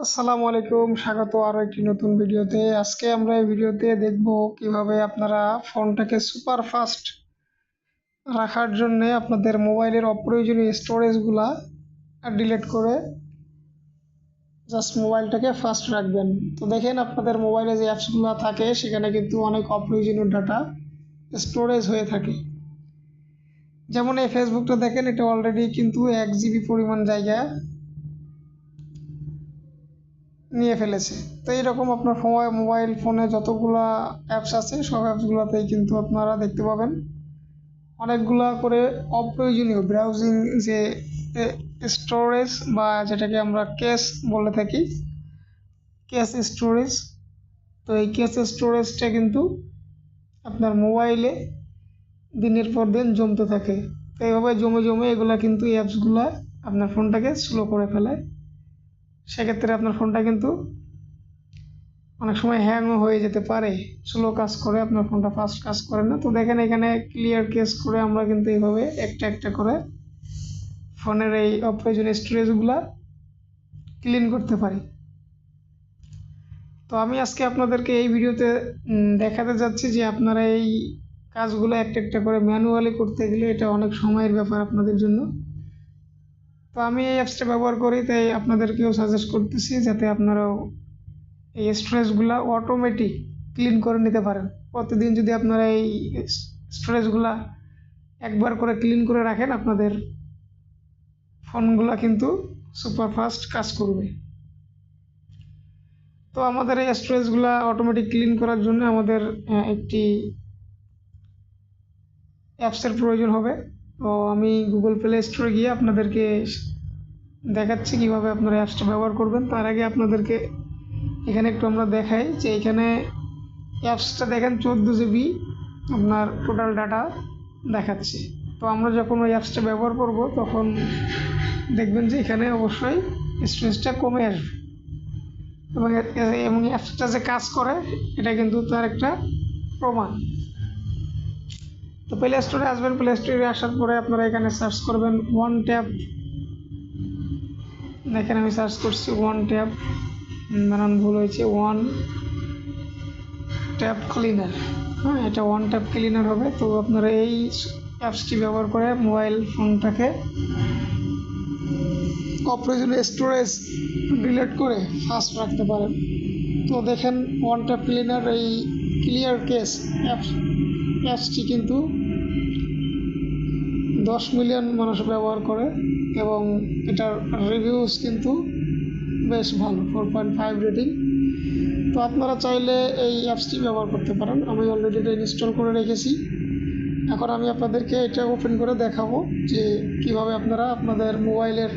আসসালামু আলাইকুম, স্বাগত আরও একটি নতুন ভিডিওতে। আজকে আমরা এই ভিডিওতে দেখব কীভাবে আপনারা ফোনটাকে সুপার ফাস্ট রাখার জন্য আপনাদের মোবাইলের অপ্রয়োজনীয় স্টোরেজগুলা ডিলিট করে জাস্ট মোবাইলটাকে ফাস্ট রাখবেন। তো দেখেন, আপনাদের মোবাইলে যে অ্যাপসগুলো থাকে, সেখানে কিন্তু অনেক অপ্রয়োজনীয় ডাটা স্টোরেজ হয়ে থাকে। যেমন এই ফেসবুকটা দেখেন, এটা অলরেডি কিন্তু এক জিবি পরিমাণ জায়গা নিয়ে ফেলেছে। তো এইরকম আপনার মোবাইল ফোনে যতগুলা অ্যাপস আছে, সব অ্যাপসগুলোতেই কিন্তু আপনারা দেখতে পাবেন। অনেকগুলা করে অপ্রয়োজনীয় ব্রাউজিং যে স্টোরেজ বা যেটাকে আমরা কেস বলে থাকি কেস স্টোরেজ তো এই কেস স্টোরেজটা কিন্তু আপনার মোবাইলে দিনের পর দিন জমতে থাকে। তো এইভাবে জমে জমে এগুলা কিন্তু অ্যাপসগুলা আপনার ফোনটাকে স্লো করে ফেলায় সেক্ষেত্রে আপনার ফোনটা কিন্তু অনেক সময় হ্যাংও হয়ে যেতে পারে। স্লো কাজ করে আপনার ফোনটা ফাস্ট কাজ করে না। তো দেখেন এখানে ক্লিয়ার কেস করে আমরা কিন্তু এইভাবে একটা একটা করে ফোনের এই অপ্রয়োজনীয় স্টোরেজগুলা ক্লিন করতে পারি। তো আমি আজকে আপনাদেরকে এই ভিডিওতে দেখাতে যাচ্ছি যে আপনারা এই কাজগুলো একটা একটা করে ম্যানুয়ালি করতে গেলে এটা অনেক সময়ের ব্যাপার আপনাদের জন্য। তো আমি এই অ্যাপসটা ব্যবহার করি, তাই আপনাদেরকেও সাজেস্ট করতেছি যাতে আপনারাও এই স্টোরেজগুলো অটোমেটিক ক্লিন করে নিতে পারেন। প্রতিদিন যদি আপনারা এই স্টোরেজগুলা একবার করে ক্লিন করে রাখেন, আপনাদের ফোনগুলো কিন্তু সুপার ফাস্ট কাজ করবে। তো আমাদের এই স্টোরেজগুলো অটোমেটিক ক্লিন করার জন্য আমাদের একটি অ্যাপসের প্রয়োজন হবে। তো আমি গুগল প্লে স্টোরে গিয়ে আপনাদেরকে দেখাচ্ছি কীভাবে আপনারা অ্যাপসটা ব্যবহার করবেন। তার আগে আপনাদেরকে এখানে একটু আমরা দেখাই যে এখানে অ্যাপসটা দেখেন চোদ্দ জিবি আপনার টোটাল ডাটা দেখাচ্ছে। তো আমরা যখন ওই অ্যাপসটা ব্যবহার করব, তখন দেখবেন যে এখানে অবশ্যই স্টোরেজটা কমে আসবে। এবং এবং অ্যাপসটা যে কাজ করে, এটা কিন্তু তার একটা প্রমাণ। তো প্লে স্টোরে আসবেন প্লে স্টোরে আসার পরে আপনারা এখানে সার্চ করবেন ওয়ান ট্যাব এখানে আমি সার্চ করছি ওয়ান ট্যাব বানান ভুল হয়েছে ওয়ান ট্যাব ক্লিনার হ্যাঁ এটা ওয়ান ট্যাব ক্লিনার হবে। তো আপনারা এই অ্যাপসটি ব্যবহার করে মোবাইল ফোনটাকে অপ্রয়োজনীয় স্টোরেজ ডিলিট করে ফাস্ট রাখতে পারেন। তো দেখেন ওয়ান ট্যাপ ক্লিনার এই ক্লিয়ার কেস অ্যাপস অ্যাপসটি কিন্তু দশ মিলিয়ন মানুষ ব্যবহার করে এবং এটার রিভিউস কিন্তু বেশ ভালো ফোর পয়েন্ট ফাইভ রেটিং তো আপনারা চাইলে এই অ্যাপসটি ব্যবহার করতে পারেন। আমি অলরেডি এটা ইনস্টল করে রেখেছি। এখন আমি আপনাদেরকে এটা ওপেন করে দেখাবো যে কীভাবে আপনারা আপনাদের মোবাইলের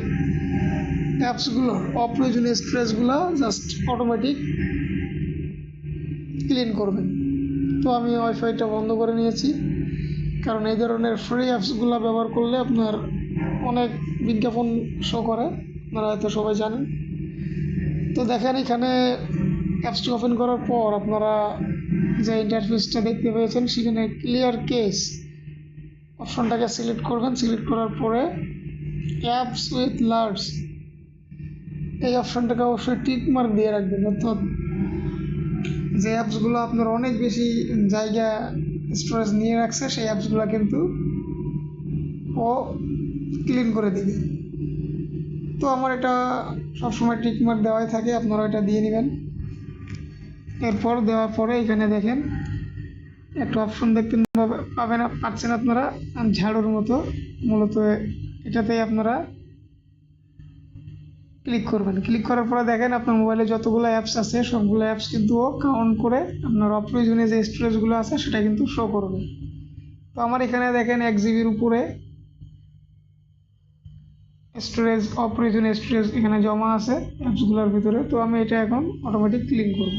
অ্যাপসগুলো অপ্রয়োজনীয় স্ট্রেসগুলো জাস্ট অটোমেটিক ক্লিন করবেন। তো আমি ওয়াইফাইটা বন্ধ করে নিয়েছি। কারণ এই ধরনের ফ্রি অ্যাপসগুলো ব্যবহার করলে আপনার অনেক বিজ্ঞাপন শো করে, আপনারা হয়তো সবাই জানেন। তো দেখেন এখানে অ্যাপসটি ওপেন করার পর আপনারা যে ইন্টারফেসটা দেখতে পেয়েছেন, সেখানে ক্লিয়ার কেস অপশনটাকে সিলেক্ট করবেন। সিলেক্ট করার পরে অ্যাপস উইথ লার্জ এই অপশনটাকে অবশ্যই টিক মার্ক দিয়ে রাখবেন। অর্থাৎ যে অ্যাপসগুলো আপনার অনেক বেশি জায়গা স্টোরেজ নিয়ে রাখছে, সেই অ্যাপসগুলো কিন্তু ও ক্লিন করে দিবে। তো আমার এটা সবসময় টিক মার্ক দেওয়াই থাকে আপনারা এটা দিয়ে নেবেন। এরপর দেওয়ার পরে এখানে দেখেন, একটা অপশন দেখতে পাবেন, পাচ্ছেন আপনারা ঝাড়ুর মতো। মূলত এটাতেই আপনারা ক্লিক করবেন। ক্লিক করার পরে দেখেন আপনার মোবাইলে যতগুলো অ্যাপস আছে, সবগুলো অ্যাপস কিন্তু কাউন্ট করে আপনার অপ্রয়োজনীয় যে স্টোরেজগুলো আছে, সেটা কিন্তু শো করবে। তো আমার এখানে দেখেন এক জিবির উপরে স্টোরেজ অপ্রয়োজনীয় স্টোরেজ এখানে জমা আছে অ্যাপসগুলোর ভিতরে। তো আমি এটা এখন অটোমেটিক ক্লিক করব।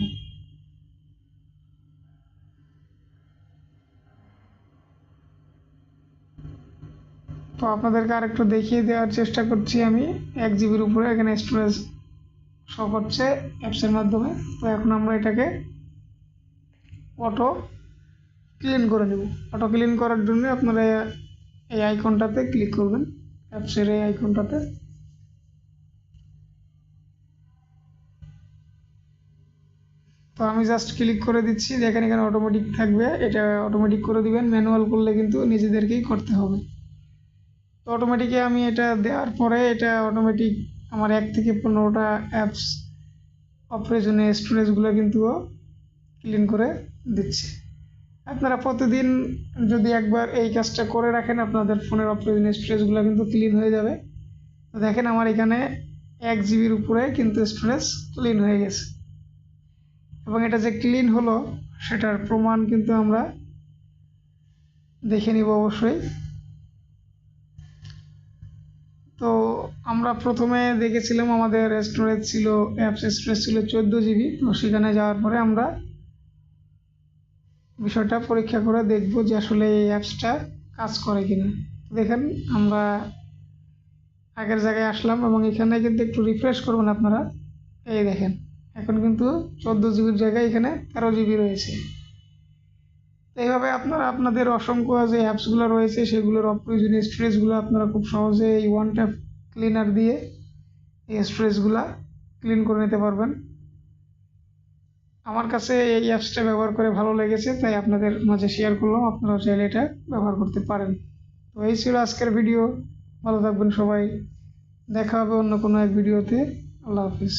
তো আপনাদেরকে আরেকটু দেখিয়ে দেওয়ার চেষ্টা করছি আমি। এক জিবির উপরে এখানে স্টোরেজ শো করছে অ্যাপসের মাধ্যমে। তো এখন আমরা এটাকে অটো ক্লিন করে নেব। অটো ক্লিন করার জন্য আপনারা এই আইকনটাতে ক্লিক করবেন। অ্যাপসের এই আইকনটাতে তো আমি জাস্ট ক্লিক করে দিচ্ছি। দেখেন এখানে অটোমেটিক থাকবে। এটা অটোমেটিক করে দিবেন। ম্যানুয়াল করলে কিন্তু নিজেদেরকেই করতে হবে। তো অটোমেটিকে আমি এটা দেওয়ার পরে এটা অটোমেটিক আমার এক থেকে পনেরোটা অ্যাপস অপ্রয়োজনীয় স্টোরেজগুলো কিন্তু ক্লিন করে দিচ্ছে। আপনারা প্রতিদিন যদি একবার এই কাজটা করে রাখেন, আপনাদের ফোনের অপ্রয়োজনীয় স্টোরেজগুলো কিন্তু ক্লিন হয়ে যাবে। তো দেখেন আমার এখানে এক জিবির উপরে কিন্তু স্টোরেজ ক্লিন হয়ে গেছে। এবং এটা যে ক্লিন হলো, সেটার প্রমাণ কিন্তু আমরা দেখে নিব অবশ্যই। আমরা প্রথমে দেখেছিলাম আমাদের স্টোরেজ ছিল অ্যাপস স্টোরেজ ছিল চোদ্দ জিবি তো সেখানে যাওয়ার পরে আমরা বিষয়টা পরীক্ষা করে দেখব যে আসলে এই অ্যাপসটা কাজ করে কিনা। দেখেন, আমরা আগের জায়গায় আসলাম এবং এখানে কিন্তু একটু রিফ্রেশ করবেন আপনারা। এই দেখেন, এখন কিন্তু চোদ্দ জিবির জায়গায় এখানে তেরো জিবি রয়েছে। এইভাবে আপনারা আপনাদের অসংখ্য যে অ্যাপসগুলো রয়েছে, সেগুলোর অপ্রয়োজনীয় স্টোরেজগুলো আপনারা খুব সহজে এই ওয়ান ট্যাপ ক্লিনার দিয়ে এই স্ট্রেসগুলা ক্লিন করে নিতে পারবেন। আমার কাছে এই অ্যাপসটা ব্যবহার করে ভালো লেগেছে, তাই আপনাদের মাঝে শেয়ার করলাম। আপনারাও চাইলে এটা ব্যবহার করতে পারেন। তো এই ছিল আজকের ভিডিও ভালো থাকবেন সবাই। দেখা হবে অন্য কোনো এক ভিডিওতে আল্লাহ হাফিজ।